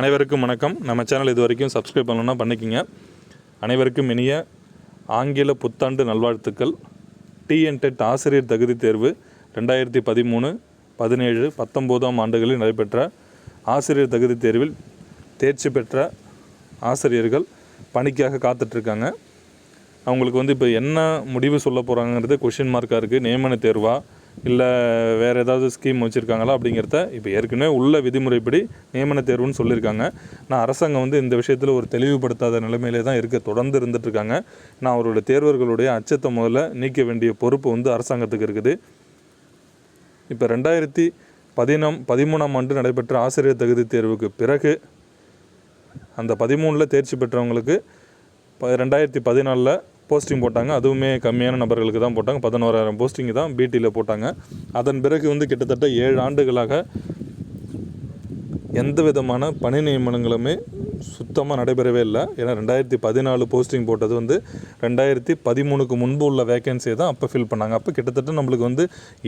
அனைவருக்கும் வணக்கம். நம்ம சேனல் இது வரைக்கும் சப்ஸ்கிரைப் பண்ணணும்னா பண்ணிக்கிங்க. அனைவருக்கும் இனிய ஆங்கில புத்தாண்டு நல்வாழ்த்துக்கள். டிஎன்டெட் ஆசிரியர் தகுதி தேர்வு ரெண்டாயிரத்தி பதிமூணு பதினேழு பத்தொம்போதாம் ஆண்டுகளில் நடைபெற்ற ஆசிரியர் தகுதி தேர்வில் தேர்ச்சி பெற்ற ஆசிரியர்கள் பணிக்காக காத்துட்ருக்காங்க. அவங்களுக்கு வந்து இப்போ என்ன முடிவு சொல்ல போகிறாங்கிறது கொஷின் மார்க்காக இருக்குது நியமன தேர்வா இல்லை வேறு ஏதாவது ஸ்கீம் வச்சுருக்காங்களா அப்படிங்கிறத இப்போ ஏற்கனவே உள்ள விதிமுறைப்படி நியமன தேர்வுன்னு சொல்லியிருக்காங்க. நான் அரசாங்கம் வந்து இந்த விஷயத்தில் ஒரு தெளிவுபடுத்தாத நிலைமையிலே தான் இருக்க. தொடர்ந்து இருந்துகிட்ருக்காங்க நான் அவருடைய தேர்வர்களுடைய அச்சத்தை முதல்ல நீக்க வேண்டிய பொறுப்பு வந்து அரசாங்கத்துக்கு இருக்குது. இப்போ ரெண்டாயிரத்தி பதினாம் பதிமூணாம் ஆண்டு நடைபெற்ற ஆசிரியர் தகுதி தேர்வுக்கு பிறகு அந்த பதிமூணில் தேர்ச்சி பெற்றவங்களுக்கு ப ரெண்டாயிரத்தி பதினாலில் போஸ்டிங் போட்டாங்க. அதுவுமே கம்மியான நபர்களுக்கு தான் போட்டாங்க. பதினோராயிரம் போஸ்டிங் தான் பிடியில் போட்டாங்க. அதன் பிறகு வந்து கிட்டத்தட்ட ஏழு ஆண்டுகளாக எந்த விதமான பணி நியமனங்களுமே சுத்தமாக நடைபெறவே இல்லை. ஏன்னா ரெண்டாயிரத்தி பதினாலு போஸ்டிங் போட்டது வந்து ரெண்டாயிரத்தி பதிமூணுக்கு முன்பு உள்ள வேகன்சியை தான் அப்போ ஃபில் பண்ணாங்க. அப்போ கிட்டத்தட்ட நம்மளுக்கு வந்து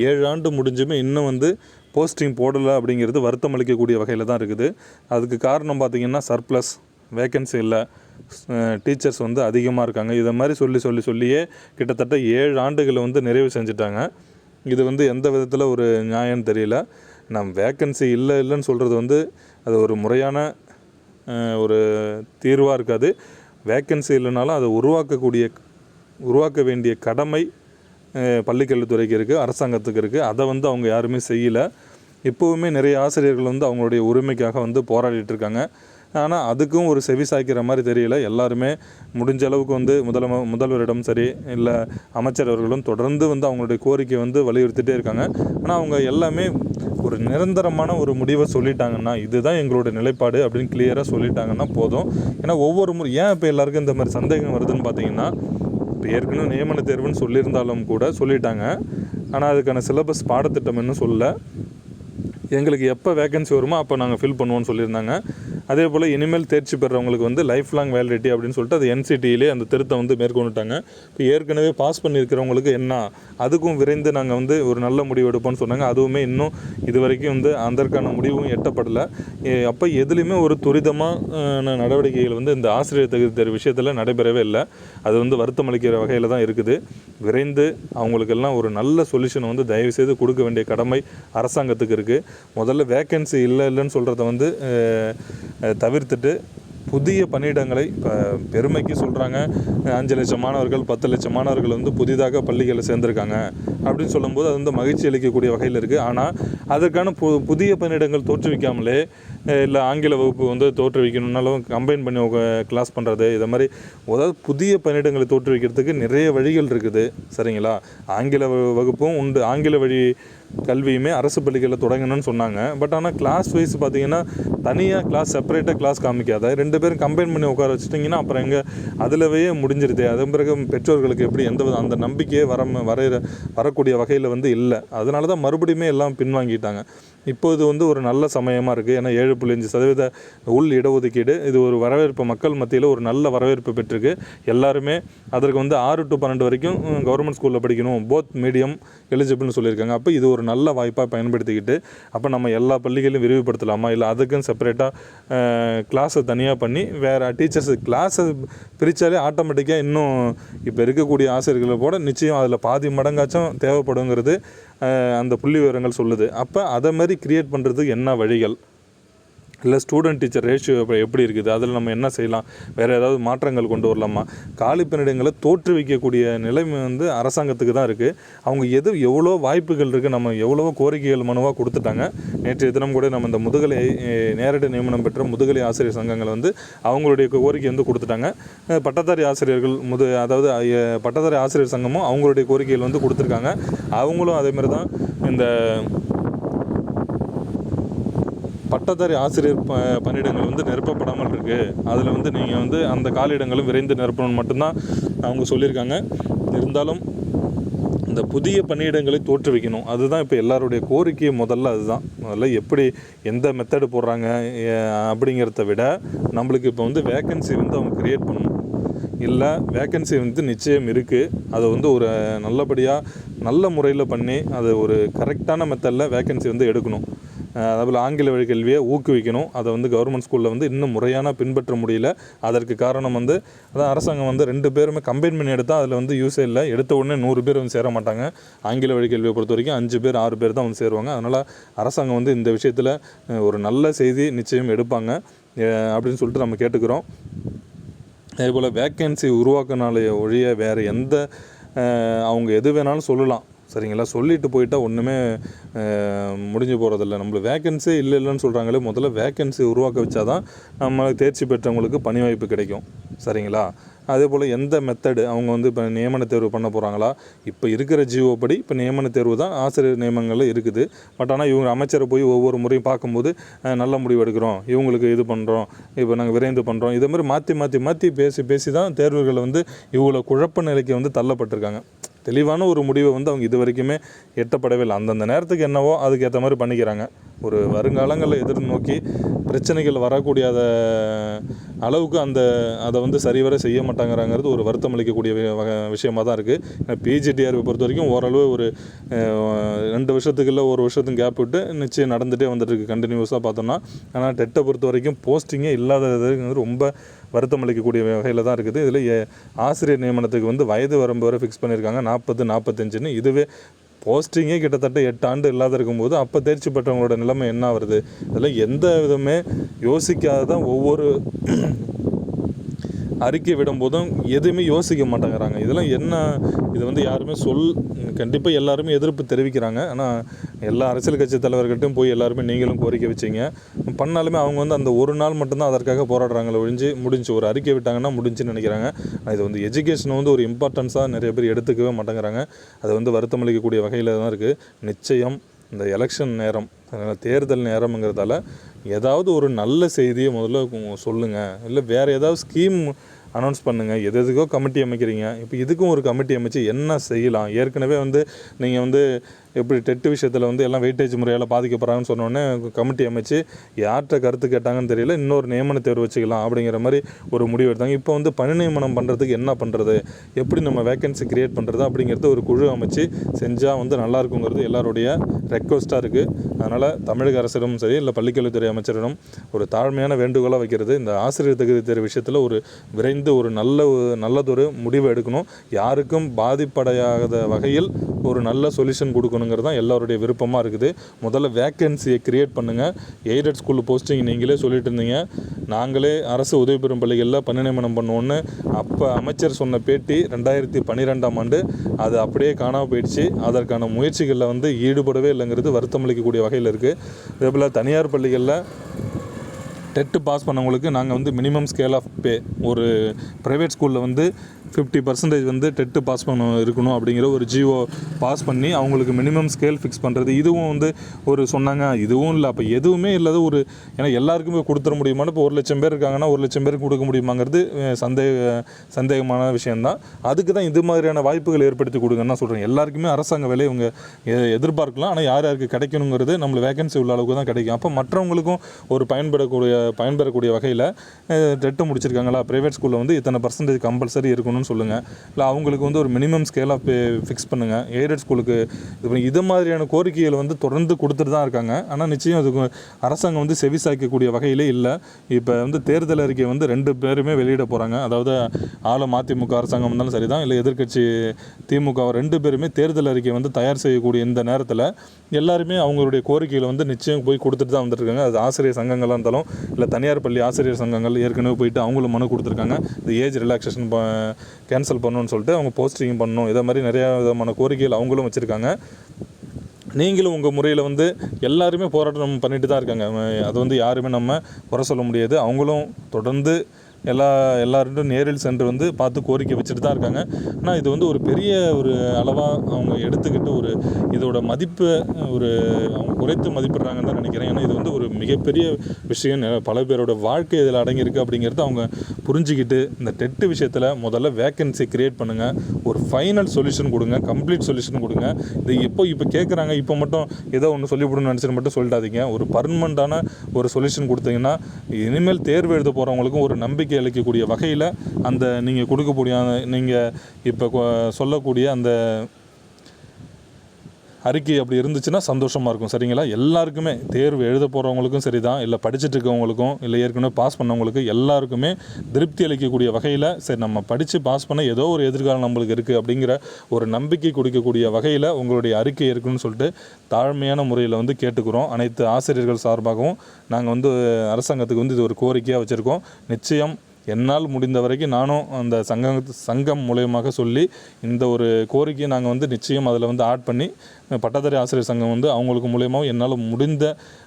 ஏழு ஆண்டு முடிஞ்சுமே இன்னும் வந்து போஸ்டிங் போடலை அப்படிங்கிறது வருத்தம் அளிக்கக்கூடிய வகையில் தான் இருக்குது. அதுக்கு காரணம் பார்த்திங்கன்னா சர்ப்ளஸ் வேகன்சி இல்லை. டீச்சர்ஸ் வந்து அதிகமாக இருக்காங்க. இதை மாதிரி சொல்லி சொல்லி சொல்லியே கிட்டத்தட்ட ஏழு ஆண்டுகளை வந்து நிறைவு செஞ்சுட்டாங்க. இது வந்து எந்த விதத்தில் ஒரு நியாயம்னு தெரியல. நம் வேக்கன்சி இல்லை இல்லைன்னு சொல்கிறது வந்து அது ஒரு முறையான ஒரு தீர்வாக இருக்காது. வேக்கன்சி இல்லைனாலும் அதை உருவாக்கக்கூடிய உருவாக்க வேண்டிய கடமை பள்ளிக்கல்வித்துறைக்கு இருக்குது அரசாங்கத்துக்கு இருக்குது அதை வந்து அவங்க யாருமே செய்யலை. இப்போவுமே நிறைய ஆசிரியர்கள் வந்து அவங்களுடைய உரிமைக்காக வந்து போராடிட்டு இருக்காங்க. ஆனால் அதுக்கும் ஒரு செவி சாய்க்கிற மாதிரி தெரியல. எல்லாருமே முடிஞ்ச அளவுக்கு வந்து முதல முதல்வரிடம் சரி இல்லை அமைச்சர் அவர்களும் தொடர்ந்து வந்து அவங்களுடைய கோரிக்கை வந்து வலியுறுத்திட்டே இருக்காங்க. ஆனால் அவங்க எல்லாமே ஒரு நிரந்தரமான ஒரு முடிவை சொல்லிட்டாங்கன்னா இதுதான் எங்களோட நிலைப்பாடு அப்படின்னு கிளியராக சொல்லிட்டாங்கன்னா போதும். ஏன்னா ஒவ்வொரு முறை ஏன் இப்போ எல்லாருக்கும் இந்த மாதிரி சந்தேகம் வருதுன்னு பார்த்தீங்கன்னா இப்போ ஏற்கனவே நியமன தேர்வுன்னு சொல்லியிருந்தாலும் கூட சொல்லிட்டாங்க. ஆனால் அதுக்கான சிலபஸ் பாடத்திட்டம் இன்னும் சொல்லலை. எங்களுக்கு எப்போ வேகன்சி வருமோ அப்போ நாங்கள் ஃபில் பண்ணுவோம்னு சொல்லியிருந்தாங்க. அதே போல் இனிமேல் தேர்ச்சி பெறவங்களுக்கு வந்து லைஃப் லாங் வேலிடிட்டி அப்படின்னு சொல்லிட்டு அது என்சிடியிலே அந்த திருத்தம் வந்து மேற்கொண்டுட்டாங்க. இப்போ ஏற்கனவே பாஸ் பண்ணியிருக்கிறவங்களுக்கு என்ன? அதுக்கும் விரைந்து நாங்கள் வந்து ஒரு நல்ல முடிவு எடுப்போம்னு சொன்னாங்க. அதுவுமே இன்னும் இது வரைக்கும் வந்து அதற்கான முடிவும் எட்டப்படலை. அப்போ எதுலேயுமே ஒரு துரிதமான நடவடிக்கைகள் வந்து இந்த ஆசிரியர் தகுதி தேர்வு விஷயத்தில் நடைபெறவே இல்லை. அது வந்து வருத்தம் அளிக்கிற வகையில் தான் இருக்குது. விரைந்து அவங்களுக்கெல்லாம் ஒரு நல்ல சொல்யூஷனை வந்து தயவு செய்து கொடுக்க வேண்டிய கடமை அரசாங்கத்துக்கு இருக்குது முதல்ல வேக்கன்சி இல்லை இல்லைன்னு சொல்கிறத வந்து தவிர்த்துட்டு புதிய பணியிடங்களை இப்போ பெருமைக்கு சொல்கிறாங்க அஞ்சு லட்சம் மாணவர்கள் பத்து லட்சம் மாணவர்கள் வந்து புதிதாக பள்ளிகளில் சேர்ந்துருக்காங்க அப்படின்னு சொல்லும்போது அது வந்து மகிழ்ச்சி அளிக்கக்கூடிய வகையில் இருக்குது ஆனால் அதற்கான பு புதிய பணியிடங்கள் தோற்றுவிக்காமலே இல்லை ஆங்கில வகுப்பு வந்து தோற்றுவிக்கணும்னாலும் கம்பைன் பண்ணி கிளாஸ் பண்ணுறது இதை மாதிரி அதாவது புதிய பணியிடங்களை தோற்றுவிக்கிறதுக்கு நிறைய வழிகள் இருக்குது. சரிங்களா? ஆங்கில வகுப்பும் உண்டு. ஆங்கில வழி கல்வியுமே அரசு பள்ளிகளில் தொடங்கணும்னு சொன்னாங்க. பட் ஆனால் கிளாஸ் வைஸ் பார்த்தீங்கன்னா தனியாக கிளாஸ் செப்பரேட்டாக கிளாஸ் காமிக்காத. ரெண்டு பேரும் கம்பைன் பண்ணி உட்கார வச்சுட்டிங்கன்னா அப்புறம் எங்கே அதிலவே முடிஞ்சிருது. அதன் பிறகு பெற்றோர்களுக்கு எப்படி எந்த வித அந்த நம்பிக்கையே வர வரைகிற வரக்கூடிய வகையில் வந்து இல்லை. அதனால தான் மறுபடியுமே எல்லாம் பின்வாங்கிட்டாங்க. இப்போது வந்து ஒரு நல்ல சமயமாக இருக்குது ஏன்னா ஏழு புள்ளி அஞ்சு சதவீத உள் இடஒதுக்கீடு. இது ஒரு வரவேற்பு மக்கள் மத்தியில் ஒரு நல்ல வரவேற்பு பெற்றிருக்கு. எல்லாருமே அதற்கு வந்து ஆறு டு பன்னெண்டு வரைக்கும் கவர்மெண்ட் ஸ்கூலில் படிக்கணும். போத் மீடியம் எலிஜிபிள்னு சொல்லியிருக்காங்க. அப்போ இது ஒரு நல்ல வாய்ப்பாக பயன்படுத்திக்கிட்டு அப்போ நம்ம எல்லா பள்ளிகளையும் விரிவுபடுத்தலாமா? இல்லை அதுக்குன்னு செப்பரேட்டாக கிளாஸை தனியாக பண்ணி வேறு டீச்சர்ஸ் கிளாஸை பிரித்தாலே ஆட்டோமேட்டிக்காக இன்னும் இப்போ இருக்கக்கூடிய ஆசிரியர்களை கூட நிச்சயம் அதில் பாதி மடங்காச்சும் தேவைப்படுங்கிறது அந்த புள்ளி விவரங்கள் சொல்லுது. அப்போ அதை மாதிரி கிரியேட் பண்ணுறதுக்கு என்ன வழிகள்? இல்லை ஸ்டூடெண்ட் டீச்சர் ரேஷியோ இப்போ எப்படி இருக்குது? அதில் நம்ம என்ன செய்யலாம்? வேறு ஏதாவது மாற்றங்கள் கொண்டு வரலாமா? காலி பணியிடங்களை தோற்றுவிக்கக்கூடிய நிலைமை வந்து அரசாங்கத்துக்கு தான் இருக்குது அவங்க எது எவ்வளோ வாய்ப்புகள் இருக்குது நம்ம எவ்வளவோ கோரிக்கைகள் மனுவாக கொடுத்துட்டாங்க. நேற்றைய தினம் கூட நம்ம இந்த முதுகலை நேரடி நியமனம் பெற்ற முதுகலை ஆசிரியர் சங்கங்கள் வந்து அவங்களுடைய கோரிக்கை வந்து கொடுத்துட்டாங்க. பட்டதாரி ஆசிரியர்கள் முது அதாவது பட்டதாரி ஆசிரியர் சங்கமும் அவங்களுடைய கோரிக்கைகள் வந்து கொடுத்துருக்காங்க. அவங்களும் அதேமாதிரி தான் இந்த பட்டதாரி ஆசிரியர் ப பணியிடங்கள் வந்து நிரப்பப்படாமல் இருக்குது அதில் வந்து நீங்கள் வந்து அந்த காலியிடங்களும் விரைந்து நிரப்பணும்னு மட்டும்தான் அவங்க சொல்லியிருக்காங்க. இருந்தாலும் இந்த புதிய பணியிடங்களை தோற்றுவிக்கணும். அதுதான் இப்போ எல்லாருடைய கோரிக்கை முதல்ல அதுதான். முதல்ல எப்படி எந்த மெத்தடு போடுறாங்க அப்படிங்கிறத விட நம்மளுக்கு இப்போ வந்து வேக்கன்சி வந்து அவங்க க்ரியேட் பண்ணணும். இல்லை வேக்கன்சி வந்து நிச்சயம் இருக்குது அதை வந்து ஒரு நல்லபடியாக நல்ல முறையில் பண்ணி அதை ஒரு கரெக்டான மெத்தடில் வேக்கன்சி வந்து எடுக்கணும். அதேபோல் ஆங்கில வழி கல்வியை ஊக்குவிக்கணும். அதை வந்து கவர்மெண்ட் ஸ்கூலில் வந்து இன்னும் முறையான பின்பற்ற முடியல. அதற்கு காரணம் வந்து அதான் அரசாங்கம் வந்து ரெண்டு பேருமே கம்பைன் பண்ணி எடுத்தால் அதில் வந்து யூஸே இல்லை. எடுத்த உடனே நூறு பேர் வந்து சேர மாட்டாங்க. ஆங்கில வழி கல்வியை பொறுத்த வரைக்கும் அஞ்சு பேர் ஆறு பேர் தான் வந்து சேருவாங்க. அதனால் அரசாங்கம் வந்து இந்த விஷயத்தில் ஒரு நல்ல செய்தி நிச்சயம் எடுப்பாங்க. அப்படின்னு சொல்லிட்டு நம்ம கேட்டுக்கிறோம். அதே போல் வேக்கன்சி உருவாக்கினாலே ஒழிய வேறு எந்த அவங்க எது வேணாலும் சொல்லலாம். சரிங்களா? சொல்லிட்டு போயிட்டால் ஒன்றுமே முடிஞ்சு போகிறதில்ல நம்மளுக்கு வேக்கன்சி இல்லை இல்லைன்னு சொல்கிறாங்களே முதல்ல வேக்கன்சி உருவாக்க வச்சாதான் நம்ம தேர்ச்சி பெற்றவங்களுக்கு பணி வாய்ப்பு கிடைக்கும். சரிங்களா? அதே போல் எந்த மெத்தடு அவங்க வந்து இப்போ நியமன தேர்வு பண்ண போகிறாங்களா இப்போ இருக்கிற ஜிஓ படி இப்போ நியமன தேர்வு தான் ஆசிரியர் நியமனங்களில் இருக்குது. பட் ஆனால் இவங்க அமைச்சரை போய் ஒவ்வொரு முறையும் பார்க்கும்போது நல்ல முடிவு எடுக்கிறோம். இவங்களுக்கு இது பண்ணுறோம் இப்போ நாங்கள் விரைந்து பண்ணுறோம் இதே மாதிரி மாற்றி மாற்றி மாற்றி பேசி பேசி தான் தேர்வுகளை வந்து இவ்வளோ குழப்ப நிலைக்கு வந்து தள்ளப்பட்டிருக்காங்க. தெளிவான ஒரு முடிவை வந்து அவங்க இது வரைக்குமே எட்டப்படவே இல்லை. அந்தந்த நேரத்துக்கு என்னவோ அதுக்கேற்ற மாதிரி பண்ணிக்கிறாங்க. ஒரு வருங்காலங்களில் எதிர்நோக்கி பிரச்சனைகள் வரக்கூடிய அளவுக்கு அந்த அதை வந்து சரிவர செய்ய மாட்டாங்கிறாங்கிறது ஒரு வருத்தம் அளிக்கக்கூடிய விஷயமாக விஷயமா தான் இருக்குது ஏன்னா பிஜிடிஆர்வை பொறுத்த வரைக்கும் ஓரளவு ஒரு ரெண்டு வருஷத்துக்குள்ளே ஒரு வருஷத்துக்கு கேப் விட்டு நிச்சயம் நடந்துகிட்டே வந்துட்டுருக்கு கண்டினியூஸாக பார்த்தோம்னா. ஆனால் டெட்டை பொறுத்த வரைக்கும் போஸ்டிங்கே இல்லாததுங்கிறது ரொம்ப வருத்தம் அளிக்கக்கூடிய வகையில் தான் இருக்குது. இதில் ஆசிரியர் நியமனத்துக்கு வந்து வயது வரம்பு வரை ஃபிக்ஸ் பண்ணியிருக்காங்க நாற்பது நாற்பத்தஞ்சுன்னு இதுவே போஸ்டிங்கே கிட்டத்தட்ட எட்டு ஆண்டு இல்லாத இருக்கும்போது அப்போ தேர்ச்சி பெற்றவங்களோட நிலைமை என்ன வருது இதெல்லாம் எந்த விதமே யோசிக்காத தான் ஒவ்வொரு அறிக்கை விடும்போதும் எதுவுமே யோசிக்க மாட்டேங்கிறாங்க. இதெல்லாம் என்ன? இது வந்து யாருமே சொல் கண்டிப்பாக எல்லாருமே எதிர்ப்பு தெரிவிக்கிறாங்க. ஆனால் எல்லா அரசியல் கட்சி தலைவர்கிட்டும் போய் எல்லாருமே நீங்களும் கோரிக்கை வச்சீங்க. பண்ணாலுமே அவங்க வந்து அந்த ஒரு நாள் மட்டும்தான் அதற்காக போராடுறாங்களே ஒழிஞ்சு முடிஞ்சு ஒரு அறிக்கை விட்டாங்கன்னா முடிஞ்சுன்னு நினைக்கிறாங்க. இது வந்து எஜுகேஷனை வந்து ஒரு இம்பார்ட்டன்ஸாக நிறைய பேர் எடுத்துக்கவே மாட்டேங்கிறாங்க. அது வந்து வருத்தமளிக்கக்கூடிய வகையில் தான் இருக்குது நிச்சயம் இந்த எலெக்ஷன் நேரம் அதனால் தேர்தல் நேரம்ங்கிறதால ஏதாவது ஒரு நல்ல செய்தியை முதல்ல சொல்லுங்கள் இல்லை வேறு ஏதாவது ஸ்கீம் அனௌன்ஸ் பண்ணுங்கள் எது எதுக்கோ கமிட்டி அமைக்கிறீங்க. இப்போ இதுக்கும் ஒரு கமிட்டி அமைச்சு என்ன செய்யலாம்? ஏற்கனவே வந்து நீங்கள் வந்து எப்படி டெட்டு விஷயத்தில் வந்து எல்லாம் வெயிட்டேஜ் முறையால் பாதிக்கப்படுறாங்கன்னு சொன்னோடனே கமிட்டி அமைச்சு யார்கிட்ட கருத்து கேட்டாங்கன்னு தெரியல இன்னொரு நியமன தேர்வு வச்சுக்கலாம் அப்படிங்கிற மாதிரி ஒரு முடிவு எடுத்தாங்க. இப்போ வந்து பணி நியமனம் பண்ணுறதுக்கு என்ன பண்ணுறது எப்படி நம்ம வேக்கன்சி கிரியேட் பண்ணுறது அப்படிங்கிறது ஒரு குழு அமைச்சு செஞ்சால் வந்து நல்லா இருக்குங்கிறது எல்லாருடைய ரெக்வஸ்ட்டாக இருக்குது அதனால் தமிழக அரசிடம் சரி இல்லை பள்ளிக்கல்வித்துறை அமைச்சரிடம் ஒரு தாழ்மையான வேண்டுகோளாக வைக்கிறது இந்த ஆசிரியர் தகுதி தேர்வு விஷயத்தில் ஒரு விரைந்து ஒரு நல்ல நல்லதொரு முடிவு எடுக்கணும். யாருக்கும் பாதிப்படையாத வகையில் ஒரு நல்ல சொல்யூஷன் பண்ணணுங்கிறது தான் எல்லாருடைய விருப்பமாக இருக்குது. முதல்ல வேக்கன்சியை கிரியேட் பண்ணுங்கள் எய்டட் ஸ்கூல் போஸ்டிங் நீங்களே சொல்லிட்டு இருந்தீங்க. நாங்களே அரசு உதவி பெறும் பள்ளிகளில் பணி நியமனம் பண்ணுவோன்னு அப்போ அமைச்சர் சொன்ன பேட்டி ரெண்டாயிரத்தி பன்னிரெண்டாம் ஆண்டு அது அப்படியே காணாமல் போயிடுச்சு. அதற்கான முயற்சிகளில் வந்து ஈடுபடவே இல்லைங்கிறது வருத்தமளிக்கக்கூடிய வகையில் இருக்குது அதேபோல் தனியார் பள்ளிகளில் டெட்டு பாஸ் பண்ணவங்களுக்கு நாங்கள் வந்து மினிமம் ஸ்கேல் ஆஃப் பே ஒரு ப்ரைவேட் ஸ்கூலில் வந்து ஃபிஃப்டி பர்சன்டேஜ் வந்து டெட்டு பாஸ் பண்ண இருக்கணும் அப்படிங்கிற ஒரு ஜிஓ பாஸ் பண்ணி அவங்களுக்கு மினிமம் ஸ்கேல் ஃபிக்ஸ் பண்ணுறது இதுவும் வந்து ஒரு சொன்னாங்க. இதுவும் இல்லை. அப்போ எதுவுமே இல்லாத ஒரு ஏன்னா எல்லாருக்குமே கொடுத்துட முடியுமான்னு இப்போ ஒரு லட்சம் பேர் இருக்காங்கன்னா ஒரு லட்சம் பேருக்கு கொடுக்க முடியுமாங்கிறது சந்தேக சந்தேகமான விஷயந்தான் அதுக்கு தான் இது மாதிரியான வாய்ப்புகள் ஏற்படுத்தி கொடுங்கன்னு சொல்கிறேன் எல்லாருக்குமே அரசாங்க வேலையை இவங்க எ- எதிர்பார்க்கலாம். ஆனால் யார் யாருக்கு கிடைக்கணுங்கிறது நம்மளுக்கு வேகன்சி உள்ள அளவுக்கு தான் கிடைக்கும். அப்போ மற்றவங்களுக்கும் ஒரு பயன்படக்கூடிய பயன்பெறக்கூடிய வகையில் டெட்டு முடிச்சிருக்காங்களா? ப்ரைவேட் ஸ்கூலில் வந்து இத்தனை பர்சன்டேஜ் கம்பல்சரி இருக்கணும்னு சொல்லுங்கள் இல்லை அவங்களுக்கு வந்து ஒரு மினிமம் ஸ்கேல் ஆஃப் ஃபிக்ஸ் பண்ணுங்கள் எய்டட் ஸ்கூலுக்கு இது பண்ணி- இது மாதிரியான கோரிக்கைகள் வந்து தொடர்ந்து கொடுத்துட்டு தான் இருக்காங்க. ஆனால் நிச்சயம் அதுக்கு அரசாங்கம் வந்து செவி சாய்க்கக்கூடிய வகையிலே இல்லை. இப்போ வந்து தேர்தல் அறிக்கை வந்து ரெண்டு பேருமே வெளியிட போகிறாங்க அதாவது ஆளும் அதிமுக அரசாங்கம் இருந்தாலும் சரி தான் இல்லை எதிர்க்கட்சி திமுக ரெண்டு பேருமே தேர்தல் அறிக்கை வந்து தயார் செய்யக்கூடிய இந்த நேரத்தில் எல்லாருமே அவங்களுடைய கோரிக்கைகளை வந்து நிச்சயம் போய் கொடுத்துட்டு தான் வந்துருக்காங்க அது ஆசிரியர் சங்கங்களாக இருந்தாலும் இல்லை தனியார் பள்ளி ஆசிரியர் சங்கங்கள் ஏற்கனவே போயிட்டு அவங்களும் மனு கொடுத்துருக்காங்க. இந்த ஏஜ் ரிலாக்ஸேஷன் கேன்சல் பண்ணணும்னு சொல்லிட்டு அவங்க போஸ்டிங் பண்ணணும் இதை மாதிரி நிறையா விதமான கோரிக்கைகள் அவங்களும் வச்சுருக்காங்க. நீங்களும் உங்கள் முறையில் வந்து எல்லாருமே போராட்டம் பண்ணிட்டு தான் இருக்காங்க. அது வந்து யாருமே நம்ம குறை சொல்ல முடியாது. அவங்களும் தொடர்ந்து எல்லா எல்லார்ட்டும் நேரில் சென்று வந்து பார்த்து கோரிக்கை வச்சுட்டு தான் இருக்காங்க. ஆனால் இது வந்து ஒரு பெரிய ஒரு அளவாக அவங்க எடுத்துக்கிட்டு ஒரு இதோட மதிப்பு ஒரு அவங்க குறைத்து மதிப்பிடுறாங்கன்னு தான் நினைக்கிறேன். ஏன்னா இது வந்து ஒரு மிகப்பெரிய விஷயம். பல பேரோட வாழ்க்கை இதில் அடங்கியிருக்கு அப்படிங்கிறத அவங்க புரிஞ்சுக்கிட்டு இந்த டெட்டு விஷயத்தில் முதல்ல வேக்கன்சி கிரியேட் பண்ணுங்கள் ஒரு ஃபைனல் சொல்யூஷன் கொடுங்க கம்ப்ளீட் சொல்யூஷன் கொடுங்க. இது எப்போ இப்போ கேட்குறாங்க இப்போ மட்டும் ஏதோ ஒன்று சொல்லிவிடணும்னு நினச்சிட்டு மட்டும் சொல்லிட்டாதீங்க ஒரு பர்மனண்ட்டான ஒரு சொல்யூஷன் கொடுத்தீங்கன்னா இனிமேல் தேர்வு எழுத போகிறவங்களுக்கும் ஒரு நம்பிக்கை அளிக்கக்கூடிய வகையில் அந்த நீங்கள் கொடுக்கக்கூடிய நீங்கள் இப்போ சொல்லக்கூடிய அந்த அறிக்கை அப்படி இருந்துச்சுன்னா சந்தோஷமாக இருக்கும் சரிங்களா? எல்லாருக்குமே தேர்வு எழுத போகிறவங்களுக்கும் சரி தான் இல்லை படிச்சுட்டு இருக்கவங்களுக்கும் இல்லை ஏற்கனவே பாஸ் பண்ணவங்களுக்கு எல்லாருக்குமே திருப்தி அளிக்கக்கூடிய வகையில் சரி நம்ம படித்து பாஸ் பண்ண ஏதோ ஒரு எதிர்காலம் நம்மளுக்கு இருக்குது அப்படிங்கிற ஒரு நம்பிக்கை கொடுக்கக்கூடிய வகையில் உங்களுடைய அறிக்கை இருக்குன்னு சொல்லிட்டு தாழ்மையான முறையில் வந்து கேட்டுக்கிறோம். அனைத்து ஆசிரியர்கள் சார்பாகவும் நாங்கள் வந்து அரசாங்கத்துக்கு வந்து இது ஒரு கோரிக்கையாக வச்சுருக்கோம். நிச்சயம் என்னால் முடிந்த வரைக்கும் நானும் அந்த சங்கம் சங்கம் மூலயமாக சொல்லி இந்த ஒரு கோரிக்கையை நாங்கள் வந்து நிச்சயம் அதில் வந்து ஆட் பண்ணி பட்டதாரி ஆசிரியர் சங்கம் வந்து அவங்களுக்கு மூலியமாகவும் என்னால் முடிந்த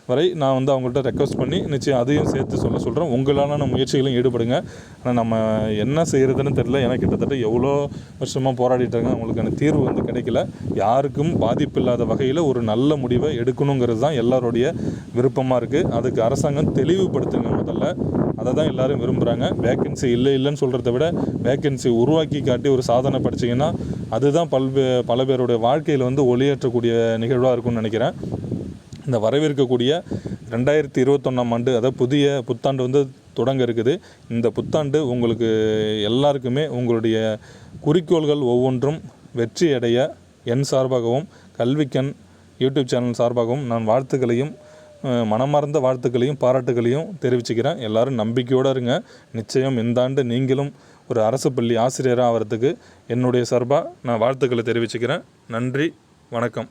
வரை நான் வந்து அவங்கள்ட்ட ரெக்வஸ்ட் பண்ணி நிச்சயம் அதையும் சேர்த்து சொல்ல சொல்கிறேன் உங்களான முயற்சிகளையும் ஈடுபடுங்க. ஆனால் நம்ம என்ன செய்கிறதுன்னு தெரில ஏன்னா கிட்டத்தட்ட எவ்வளோ வருஷமாக போராடிட்டாங்க அவங்களுக்கான தீர்வு வந்து கிடைக்கல. யாருக்கும் பாதிப்பு இல்லாத வகையில் ஒரு நல்ல முடிவை எடுக்கணுங்கிறது தான் எல்லாருடைய விருப்பமாக இருக்குது அதுக்கு அரசாங்கம் தெளிவுபடுத்துங்க முதல்ல. அதை தான் எல்லோரும் விரும்புகிறாங்க வேக்கன்சி இல்லை இல்லைன்னு சொல்கிறத விட வேக்கன்சி உருவாக்கி காட்டி ஒரு சாதனை படிச்சீங்கன்னா அதுதான் பல்வே பல பேருடைய வாழ்க்கையில் வந்து ஒளியேற்றக்கூடிய நிகழ்வாக இருக்கும்னு நினைக்கிறேன். இந்த வரவேற்கக்கூடிய ரெண்டாயிரத்தி இருபத்தொன்னாம் ஆண்டு அதாவது புதிய புத்தாண்டு வந்து தொடங்க இருக்குது. இந்த புத்தாண்டு உங்களுக்கு எல்லாருக்குமே உங்களுடைய குறிக்கோள்கள் ஒவ்வொன்றும் வெற்றி அடைய என் சார்பாகவும் கல்விக்கண் யூடியூப் சேனல் சார்பாகவும் நான் வாழ்த்துக்களையும் மனமார்ந்த வாழ்த்துக்களையும் பாராட்டுகளையும் தெரிவிச்சுக்கிறேன். எல்லாரும் நம்பிக்கையோடு இருங்க. நிச்சயம் இந்த ஆண்டு நீங்களும் ஒரு அரசு பள்ளி ஆசிரியராக ஆகிறதுக்கு என்னுடைய சார்பாக நான் வாழ்த்துக்களை தெரிவிச்சுக்கிறேன். நன்றி வணக்கம்.